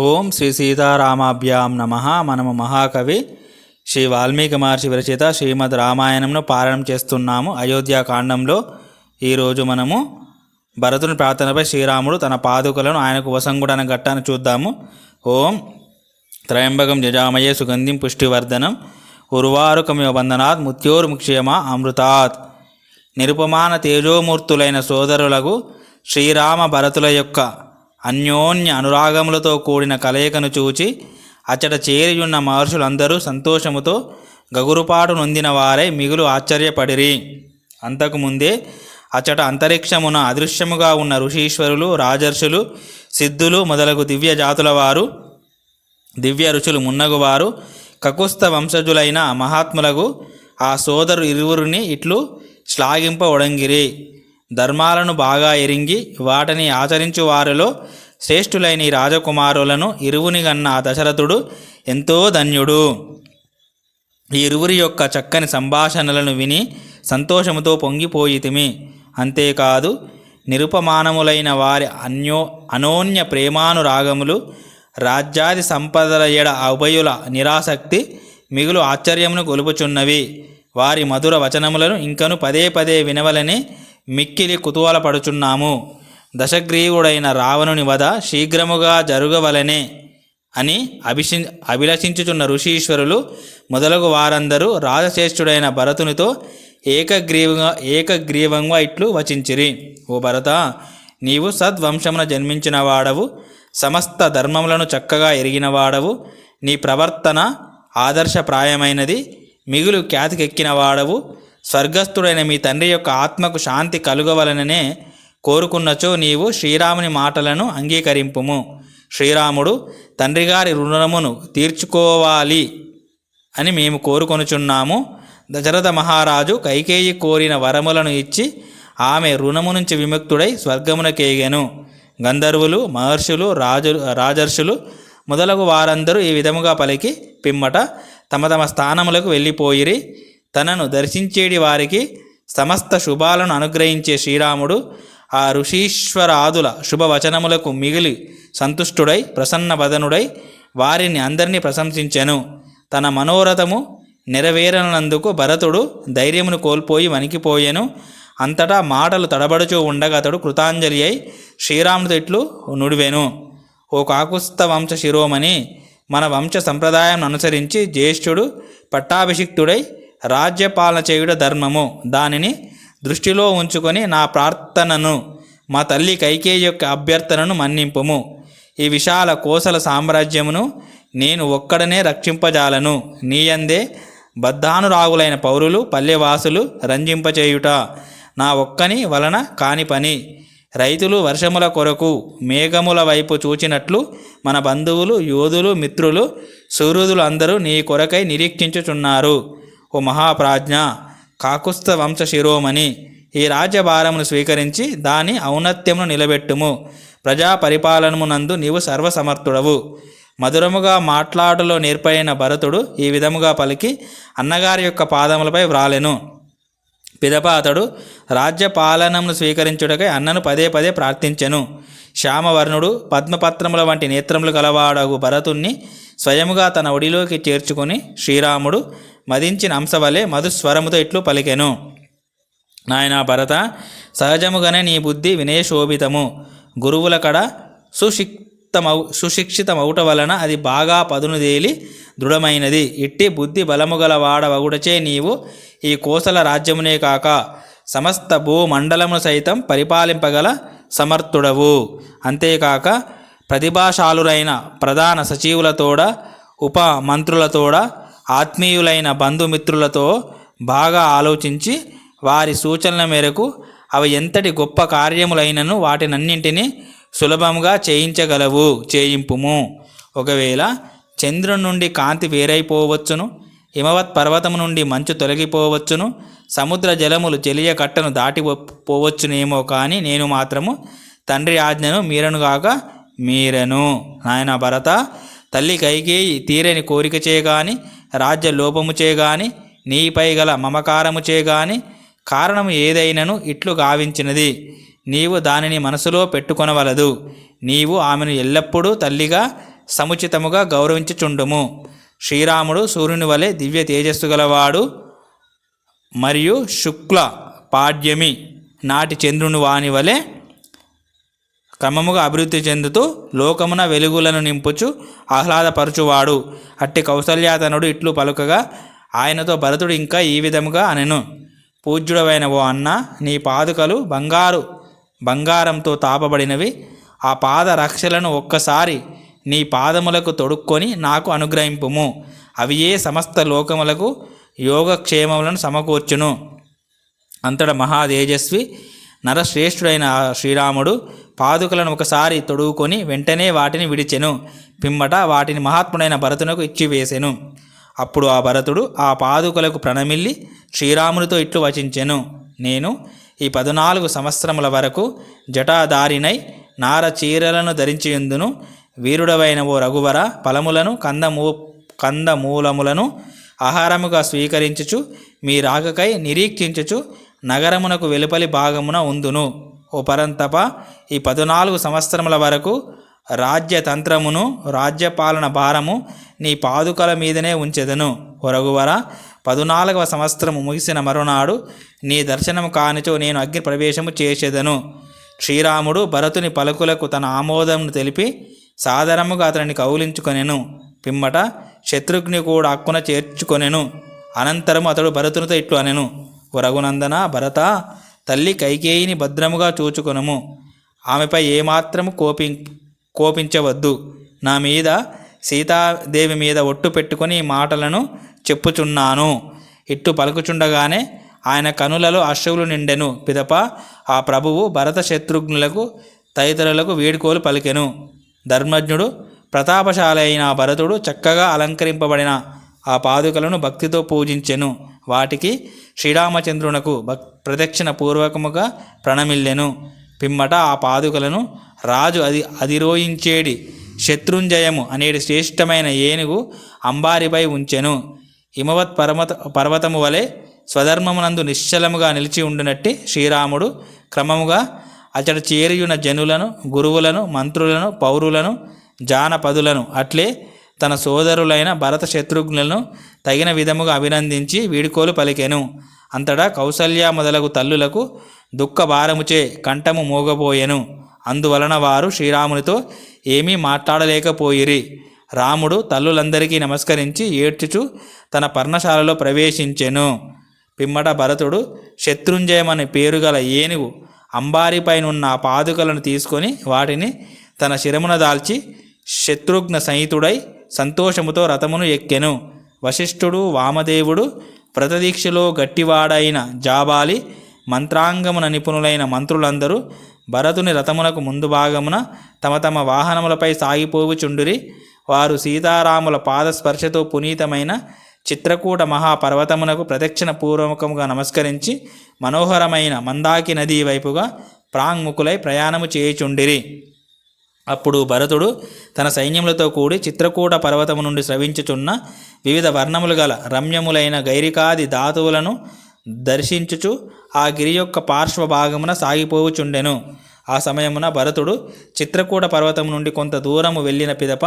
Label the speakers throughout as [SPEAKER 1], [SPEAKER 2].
[SPEAKER 1] ఓం శ్రీ సీతారామాభ్యాం నమ. మనము మహాకవి శ్రీ వాల్మీకి మహర్షి విరచిత శ్రీమద్ రామాయణంను పారాయణం చేస్తున్నాము. అయోధ్యాకాండంలో ఈరోజు మనము భరతుని ప్రార్థనపై శ్రీరాముడు తన పాదుకలను ఆయనకు వసంగుడన ఘట్టాన్ని చూద్దాము. ఓం త్రయంబకం జజామయే సుగంధిం పుష్టివర్ధనం. ఉర్వారుకమివ బంధనాత్ ముత్యోర్ముక్షేమ అమృతాత్. నిరుపమాన తేజోమూర్తులైన సోదరులకు శ్రీరామ భరతుల యొక్క అన్యోన్య అనురాగములతో కూడిన కలయికను చూచి అచ్చట చేరియున్న మహర్షులందరూ సంతోషముతో గగురుపాటు నొందిన వారై మిగులు ఆశ్చర్యపడిరి. అంతకుముందే అచ్చట అంతరిక్షమున అదృశ్యముగా ఉన్న ఋషీశ్వరులు రాజర్షులు సిద్ధులు మొదలగు దివ్య జాతుల వారు దివ్య ఋషులు మున్నగువారు కకుస్త వంశజులైన మహాత్ములకు ఆ సోదరు ఇరువురిని ఇట్లు శ్లాఘింప ఒడంగిరి. ధర్మాలను బాగా ఎరింగి వాటిని ఆచరించు వారిలో శ్రేష్ఠులైన ఈ రాజకుమారులను ఇరువుని గన్న ఆ దశరథుడు ఎంతో ధన్యుడు. ఈ ఇరువురి యొక్క చక్కని సంభాషణలను విని సంతోషముతో పొంగిపోయితిమి. అంతేకాదు నిరుపమానములైన వారి అన్యో అనోన్య ప్రేమానురాగములు రాజ్యాది సంపదల ఎడ అభయుల నిరాసక్తి మిగులు ఆశ్చర్యమును గొలుపుచున్నవి వారి మధుర వచనములను ఇంకను పదే పదే వినవలని మిక్కిలి కుతూహలపడుచున్నాము. దశగ్రీవుడైన రావణుని వధ శీఘ్రముగా జరుగవలనే అని అభిషి అభిలషించుచున్న ఋషీశ్వరులు మొదలగు వారందరూ రాజశ్రేష్ఠుడైన భరతునితో ఏకగ్రీవంగా ఏకగ్రీవంగా ఇట్లు వచించిరి. ఓ భరత నీవు సద్వంశమున జన్మించిన వాడవు సమస్త ధర్మములను చక్కగా ఎరిగినవాడవు నీ ప్రవర్తన ఆదర్శప్రాయమైనది మిగులు ఖ్యాతికెక్కిన వాడవు స్వర్గస్థుడైన మీ తండ్రి యొక్క ఆత్మకు శాంతి కలుగవలననే కోరుకున్నచో నీవు శ్రీరాముని మాటలను అంగీకరింపుము. శ్రీరాముడు తండ్రిగారి రుణమును తీర్చుకోవాలి అని మేము కోరుకొనుచున్నాము. దశరథ మహారాజు కైకేయి కోరిన వరములను ఇచ్చి ఆమె రుణము నుంచి విముక్తుడై స్వర్గమునకేగెను. గంధర్వులు మహర్షులు రాజు రాజర్షులు మొదలగు వారందరూ ఈ విధముగా పలికి పిమ్మట తమ తమ స్థానములకు వెళ్ళిపోయిరి. తనను దర్శించేడి వారికి సమస్త శుభాలను అనుగ్రహించే శ్రీరాముడు ఆ ఋషీశ్వరాదుల శుభవచనములకు మిగిలి సంతుష్టుడై ప్రసన్నవదనుడై వారిని అందరినీ ప్రశంసించెను. తన మనోరథము నెరవేరనందుకు భరతుడు ధైర్యమును కోల్పోయి వణికిపోయెను. అంతటా మాటలు తడబడుచూ ఉండగా అతడు కృతాంజలి అయి శ్రీరాముడు తిట్లు నుడివెను. ఓ కాకుస్త వంశ శిరోమణి మన వంశ సంప్రదాయం అనుసరించి జ్యేష్ఠుడు పట్టాభిషిక్తుడై రాజ్యపాలన చేయుట ధర్మము. దానిని దృష్టిలో ఉంచుకొని నా ప్రార్థనను మా తల్లి కైకే యొక్క అభ్యర్థనను మన్నింపుము. ఈ విశాల కోసల సామ్రాజ్యమును నేను ఒక్కడనే రక్షింపజాలను. నీయందే బద్ధానురాగులైన పౌరులు పల్లెవాసులు రంజింపచేయుట నా ఒక్కని వలన కాని పని. రైతులు వర్షముల కొరకు మేఘముల వైపు చూచినట్లు మన బంధువులు యోధులు మిత్రులు సూర్యుదులు అందరూ నీ కొరకై నిరీక్షించుచున్నారు. ఓ మహాప్రాజ్ఞ కాకుస్థ వంశ శిరోమణి ఈ రాజ్యభారమును స్వీకరించి దాని ఔన్నత్యమును నిలబెట్టుము. ప్రజా పరిపాలనమునందు నీవు సర్వసమర్థుడవు. మధురముగా మాట్లాడలో నేర్పైన భరతుడు ఈ విధముగా పలికి అన్నగారి యొక్క పాదములపై వ్రాలెను. పిదప అతడు రాజ్యపాలనమును స్వీకరించుటకై అన్నను పదే పదే ప్రార్థించెను. శ్యామవర్ణుడు పద్మపత్రముల వంటి నేత్రములు గలవాడగు భరతుణ్ణి స్వయముగా తన ఒడిలోకి చేర్చుకొని శ్రీరాముడు మదించిన అంశవలే మధుస్వరముతో ఇట్లు పలికెను. నాయన భరత సహజముగానే నీ బుద్ధి వినయశోభితము. గురువుల కడ సుశిక్తమౌ సుశిక్షితమౌట వలన అది బాగా పదునుదేలి దృఢమైనది. ఇట్టి బుద్ధి బలముగల వాడవగుడచే నీవు ఈ కోసల రాజ్యమునే కాక సమస్త భూమండలము సైతం పరిపాలింపగల సమర్థుడవు. అంతేకాక ప్రతిభాశాలురైన ప్రధాన సచివులతోడ ఉప మంత్రులతోడ ఆత్మీయులైన బంధుమిత్రులతో బాగా ఆలోచించి వారి సూచనల మేరకు అవి ఎంతటి గొప్ప కార్యములైనను వాటినన్నింటినీ సులభంగా చేయించగలవు చేయింపుము. ఒకవేళ చంద్రుని నుండి కాంతి వేరైపోవచ్చును హిమవత్ పర్వతము నుండి మంచు తొలగిపోవచ్చును సముద్ర జలములు చెలియ కట్టను దాటిపోవచ్చునేమో కానీ నేను మాత్రము తండ్రి ఆజ్ఞను మీరనుగాక మీరను. నాయన భరత తల్లి కైకేయి తీరని కోరిక చేయగాని రాజ్య లోపము చేయగాని నీపై గల మమకారము చేయగాని కారణము ఏదైనను ఇట్లు గావించినది. నీవు దానిని మనసులో పెట్టుకొనవలదు. నీవు ఆమెను ఎల్లప్పుడూ తల్లిగా సముచితముగా గౌరవించుచుండుము. శ్రీరాముడు సూర్యుని వలె దివ్య తేజస్సు గలవాడు మరియు శుక్ల పాడ్యమి నాటి చంద్రుని వాని వలె క్రమముగా అభివృద్ధి చెందుతూ లోకమున వెలుగులను నింపుచు ఆహ్లాదపరచువాడు. అట్టి కౌసల్యాతనుడు ఇట్లు పలుకగా ఆయనతో భరతుడు ఇంకా ఈ విధముగా అనెను. పూజ్యుడవైన ఓ అన్న నీ పాదుకలు బంగారు బంగారంతో తాపబడినవి. ఆ పాద రక్షలను ఒక్కసారి నీ పాదములకు తొడుక్కొని నాకు అనుగ్రహింపుము. అవి ఏ సమస్త లోకములకు యోగక్షేమములను సమకూర్చును. అంతట మహాతేజస్వి నరశ్రేష్ఠుడైన ఆ శ్రీరాముడు పాదుకలను ఒకసారి తొడుగుకొని వెంటనే వాటిని విడిచెను. పిమ్మట వాటిని మహాత్ముడైన భరతునకు ఇచ్చివేసెను. అప్పుడు ఆ భరతుడు ఆ పాదుకలకు ప్రణమిల్లి శ్రీరామునితో ఇట్లు వచించెను. నేను ఈ పద్నాలుగు సంవత్సరముల వరకు జటాదారినై నార చీరలను ధరించియుందును. వీరుడవైన ఓ రఘువర ఫలములను కందమూ కందమూలములను ఆహారముగా స్వీకరించుచు మీ రాకకై నిరీక్షించుచు నగరమునకు వెలుపలి భాగమున ఉందును. ఓ పరంతప ఈ పద్నాలుగు సంవత్సరముల వరకు రాజ్యతంత్రమును రాజ్యపాలన భారము నీ పాదుకల మీదనే ఉంచెదను. ఒరగువర పదునాలుగవ సంవత్సరము ముగిసిన మరునాడు నీ దర్శనము కానిచో నేను అగ్ని ప్రవేశము చేసేదను శ్రీరాముడు భరతుని పలుకులకు తన ఆమోదమును తెలిపి సాధారణముగా అతనిని కౌలించుకొనెను. పిమ్మట శత్రుఘ్ని కూడా అక్కున చేర్చుకొనెను. అనంతరము అతడు భరతునితో ఇట్లు అనెను. రఘునందన భరత తల్లి కైకేయిని భద్రముగా చూచుకొనుము. ఆమెపై ఏమాత్రము కోపి కోపించవద్దు. నా మీద సీతాదేవి మీద ఒట్టు పెట్టుకొని ఈ మాటలను చెప్పుచున్నాను. ఇట్టు పలుకుచుండగానే ఆయన కనులలో అశ్రువులు నిండెను. పిదప ఆ ప్రభువు భరత శత్రుఘ్నులకు తదితరులకు వేడుకోలు పలికెను. ధర్మజ్ఞుడు ప్రతాపశాలి అయిన భరతుడు చక్కగా అలంకరింపబడిన ఆ పాదుకలను భక్తితో పూజించెను. వాటికి శ్రీరామచంద్రునకు భక్ ప్రదక్షిణ పూర్వకముగా ప్రణమిల్లెను. పిమ్మట ఆ పాదుకలను రాజు అది అధిరోహించేడి. శత్రుంజయము అనేటి శ్రేష్టమైన ఏనుగు అంబారిపై ఉంచెను. హిమవత్ పర్వత పర్వతము వలె స్వధర్మమునందు నిశ్చలముగా నిలిచి ఉండినట్టి శ్రీరాముడు క్రమముగా అతడు చేరియున్న జనులను గురువులను మంత్రులను పౌరులను జానపదులను అట్లే తన సోదరులైన భరత శత్రుఘ్నులను తగిన విధముగా అభినందించి వీడుకోలు పలికెను. అంతటా కౌసల్య మొదలగు తల్లులకు దుఃఖ భారముచే కంఠము మోగబోయెను. అందువలన వారు శ్రీరామునితో ఏమీ మాట్లాడలేకపోయిరి. రాముడు తల్లులందరికీ నమస్కరించి ఏడ్చుచు తన పర్ణశాలలో ప్రవేశించెను. పిమ్మట భరతుడు శత్రుంజయమని పేరు గల ఏనుగు అంబారిపైనున్న ఆ పాదుకలను తీసుకొని వాటిని తన శిరమున దాల్చి శత్రుఘ్న సహితుడై సంతోషముతో రథమును ఎక్కెను. వశిష్ఠుడు వామదేవుడు వ్రతదీక్షలో గట్టివాడైన జాబాలి మంత్రాంగమున నిపుణులైన మంత్రులందరూ భరతుని రథమునకు ముందు భాగమున తమ తమ వాహనములపై సాగిపోవుచుండురి వారు సీతారాముల పాదస్పర్శతో పునీతమైన చిత్రకూట మహాపర్వతమునకు ప్రదక్షిణ పూర్వకముగా నమస్కరించి మనోహరమైన మందాకి నదీ వైపుగా ప్రాంగ్ముఖులై ప్రయాణము చేయుచుండిరి. అప్పుడు భరతుడు తన సైన్యములతో కూడి చిత్రకూట పర్వతము నుండి స్రవించుచున్న వివిధ వర్ణములు గల రమ్యములైన గైరికాది ధాతువులను దర్శించుచు ఆ గిరి యొక్క పార్శ్వ భాగమున సాగిపోవుచుండెను. ఆ సమయమున భరతుడు చిత్రకూట పర్వతము నుండి కొంత దూరము వెళ్ళిన పిదప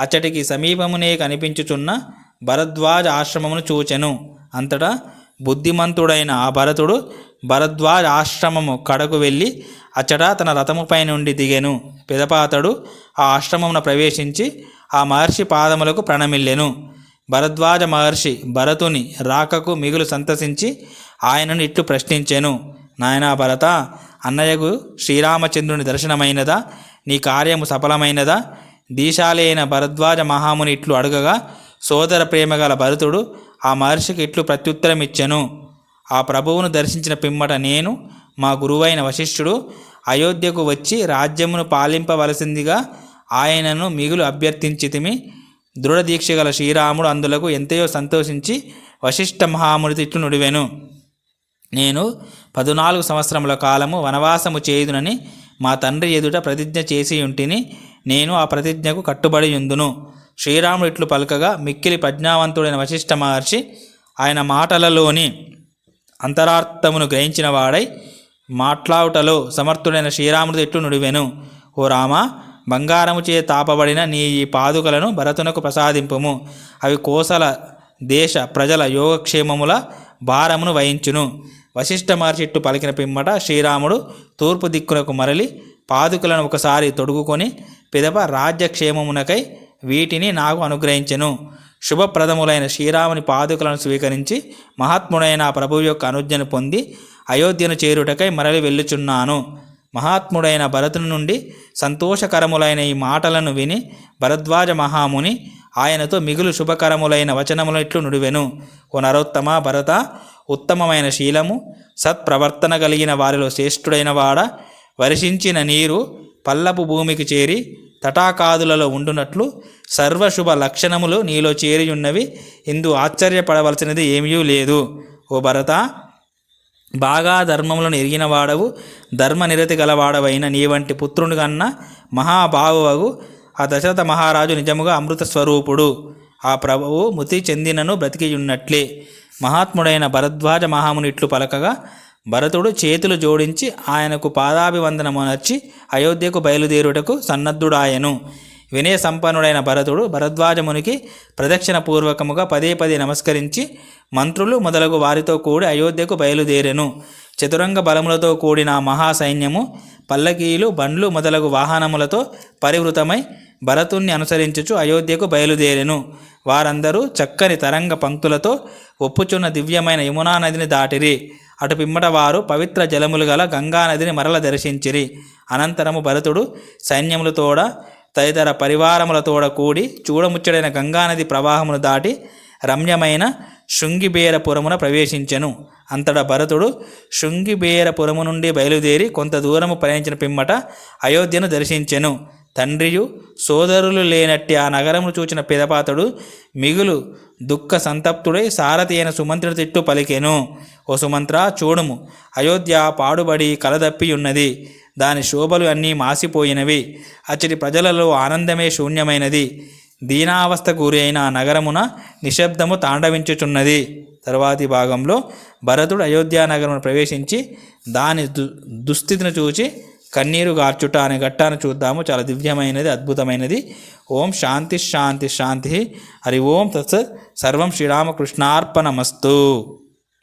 [SPEAKER 1] అచ్చటికి సమీపమునే కనిపించుచున్న భరద్వాజ ఆశ్రమమును చూచెను. అంతటా బుద్ధిమంతుడైన ఆ భరతుడు భరద్వాజ ఆశ్రమము కడకు వెళ్ళి అచ్చట తన రథముపై నుండి దిగెను. పెదపాతడు ఆ ఆశ్రమమున ప్రవేశించి ఆ మహర్షి పాదములకు ప్రణమిల్లెను. భరద్వాజ మహర్షి భరతుని రాకకు మిగులు సంతసించి ఆయనను ఇట్లు ప్రశ్నించెను. నాయనా భరత అన్నయ్యకు శ్రీరామచంద్రుని దర్శనమైనదా? నీ కార్యము సఫలమైనదా? దీశాలైన భరద్వాజ మహాముని ఇట్లు అడగగా సోదర ప్రేమగల భరతుడు ఆ మహర్షికి ఇట్లు ప్రత్యుత్తరం ఇచ్చెను ఆ ప్రభువును దర్శించిన పిమ్మట నేను మా గురువైన వశిష్ఠుడు అయోధ్యకు వచ్చి రాజ్యమును పాలింపవలసిందిగా ఆయనను మిగులు అభ్యర్థించితిమి. దృఢ దీక్ష గల శ్రీరాముడు అందులకు ఎంతయో సంతోషించి వశిష్ఠ మహామునితో ఇట్లు నుడివెను. నేను పదునాలుగు సంవత్సరముల కాలము వనవాసము చేయుదునని మా తండ్రి ఎదుట ప్రతిజ్ఞ చేసి ఉంటిని నేను ఆ ప్రతిజ్ఞకు కట్టుబడి ఉందును శ్రీరాముడు ఇట్లు పలకగా మిక్కిలి ప్రజ్ఞావంతుడైన వశిష్ఠ మహర్షి ఆయన మాటలలోని అంతరార్థమును గ్రహించిన వాడై మాట్లాడుటలో సమర్థుడైన శ్రీరాముడు ఇట్లు నుడివెను? ఓ రామ బంగారము చే తాపబడిన నీ ఈ పాదుకలను భరతునకు ప్రసాదింపుము. అవి కోసల దేశ ప్రజల యోగక్షేమముల భారమును వహించును. వశిష్ఠ మహర్షిట్టు పలికిన పిమ్మట శ్రీరాముడు తూర్పు దిక్కునకు మరలి పాదుకలను ఒకసారి తొడుగుకొని పిదప రాజ్యక్షేమమునకై వీటిని నాకు అనుగ్రహించెను. శుభప్రదములైన శ్రీరాముని పాదుకలను స్వీకరించి మహాత్ముడైన ఆ ప్రభువు యొక్క అనుజ్ఞను పొంది అయోధ్యను చేరుటకై మరలి వెళ్ళుచున్నాను. మహాత్ముడైన భరతుని నుండి సంతోషకరములైన ఈ మాటలను విని భరద్వాజ మహాముని ఆయనతో మిగులు శుభకరములైన వచనములు ఇట్లు నుడివెను. ఓ నరోత్తమ భరత ఉత్తమమైన శీలము సత్ప్రవర్తన కలిగిన వారిలో శ్రేష్ఠుడైన వాడ వర్షించిన నీరు పల్లపు భూమికి చేరి తటాకాదులలో ఉండునట్లు సర్వశుభ లక్షణములు నీలో చేరియున్నవి. ఇందు ఆశ్చర్యపడవలసినది ఏమీ లేదు. ఓ భరత బాగా ధర్మములను ఎరిగిన వాడవు. ధర్మనిరతి గలవాడవైన నీ వంటి పుత్రుని కన్నా మహాభావువగు ఆ దశరథ మహారాజు నిజముగా అమృత స్వరూపుడు. ఆ ప్రభువు మృతి చెందినను బ్రతికియున్నట్లే. మహాత్ముడైన భరద్వాజ మహాముని ఇట్లు పలకగా భరతుడు చేతులు జోడించి ఆయనకు పాదాభివందనమునర్చి అయోధ్యకు బయలుదేరుటకు సన్నద్ధుడాయను. వినయ సంపన్నుడైన భరతుడు భరద్వాజమునికి ప్రదక్షిణ పూర్వకముగా పదే పదే నమస్కరించి మంత్రులు మొదలగు వారితో కూడి అయోధ్యకు బయలుదేరెను. చతురంగ బలములతో కూడిన మహాసైన్యము పల్లకీలు బండ్లు మొదలగు వాహనములతో పరివృతమై భరతుణ్ణి అనుసరించుచు అయోధ్యకు బయలుదేరెను. వారందరూ చక్కని తరంగ పంక్తులతో ఒప్పుచున్న దివ్యమైన యమునా నదిని దాటిరి. అటు పిమ్మట వారు పవిత్ర జలములు గల గంగా నదిని మరల దర్శించిరి. అనంతరము భరతుడు సైన్యములతోడ తదితర పరివారములతోడ కూడి చూడముచ్చడైన గంగానది ప్రవాహమును దాటి రమ్యమైన శృంగిబేరపురమున ప్రవేశించెను. అంతటా భరతుడు శృంగిబేరపురము నుండి బయలుదేరి కొంత దూరము ప్రయాణించిన పిమ్మట అయోధ్యను దర్శించెను. తండ్రియు సోదరులు లేనట్టి ఆ నగరమును చూచిన పిదపాతుడు మిగులు దుఃఖ సంతప్తుడై సారథి అయిన సుమంత్రుడి తిట్టు పలికెను. ఓ సుమంత్ర చూడుము అయోధ్య పాడుబడి కలదప్పి ఉన్నది దాని శోభలు అన్నీ మాసిపోయినవి. అచ్చటి ప్రజలలో ఆనందమే శూన్యమైనది. దీనావస్థ గురి అయిన ఆ నగరమున నిశ్శబ్దము తాండవించుచున్నది. తర్వాతి భాగంలో భరతుడు అయోధ్య నగరమును ప్రవేశించి దాని దు దుస్థితిని చూచి కన్నీరు గార్చుట అనే ఘట్టాన్ని చూద్దాము. చాలా దివ్యమైనది అద్భుతమైనది. ఓం శాంతి శాంతి శాంతి. హరి ఓం తత్సత్ సర్వం శ్రీరామకృష్ణార్పణమస్తు.